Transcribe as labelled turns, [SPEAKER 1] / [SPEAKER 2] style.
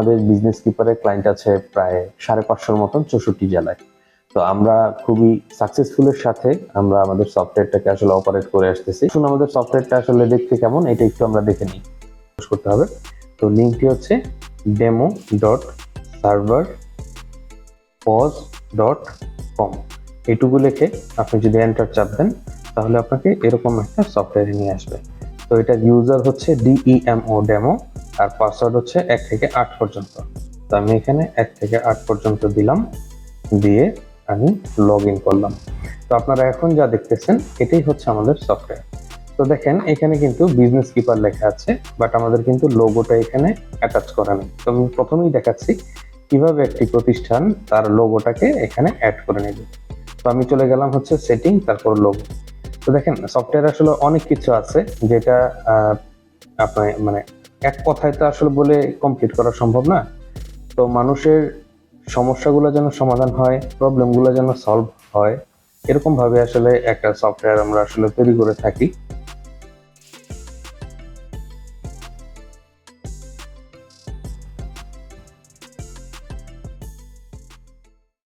[SPEAKER 1] আমাদের business কিপারের client আছে প্রায় সাড়ে পাঁচশোর মতন চৌষট্টি জেলায়। তো আমরা খুবই সাকসেসফুলের সাথে আমরা আমাদের সফটওয়্যারটাকে আসলে অপারেট করে আসতেছি। শুনুন, আমাদের সফটওয়্যারটা আসলে দেখতে কেমন, এটা একটু আমরা দেখে নিই। করতে হবে। তো লিঙ্কটি হচ্ছে ডেমো ডট সার্ভার পজ ডট কম এটুকু লিখে আপনি যদি এন্টার চাপ দেন, তাহলে আপনাকে এরকম একটা সফটওয়্যারে নিয়ে আসবে। তো এটা ইউজার হচ্ছে ডিইএমও ডেমো আর পাসওয়ার্ড হচ্ছে এক থেকে আট পর্যন্ত। তো আমি এখানে এক থেকে আট পর্যন্ত দিলাম, দিয়ে আমি লগ করলাম। তো আপনারা এখন যা দেখতেছেন, এটাই হচ্ছে আমাদের সফটওয়্যার তো দেখেন, এখানে কিন্তু বিজনেস কিপার লেখা আছে বাট আমাদের কিন্তু লোগোটা এখানে অ্যাটাচ করা নেই। তো আমি প্রথমেই দেখাচ্ছি কীভাবে একটি প্রতিষ্ঠান তার লোগোটাকে এখানে অ্যাড করে নেবে। তো আমি চলে গেলাম হচ্ছে সেটিং তারপর লোগো তো দেখেন সফটওয়্যার আসলে অনেক কিছু আছে, যেটা আপনার মানে এক কথায় তো আসলে বলে কমপ্লিট করা সম্ভব না। তো মানুষের সমস্যাগুলো যেন সমাধান হয় প্রবলেমগুলো যেন সলভ হয়, এরকমভাবে আসলে একটা সফটওয়্যার আমরা আসলে তৈরি করে থাকি।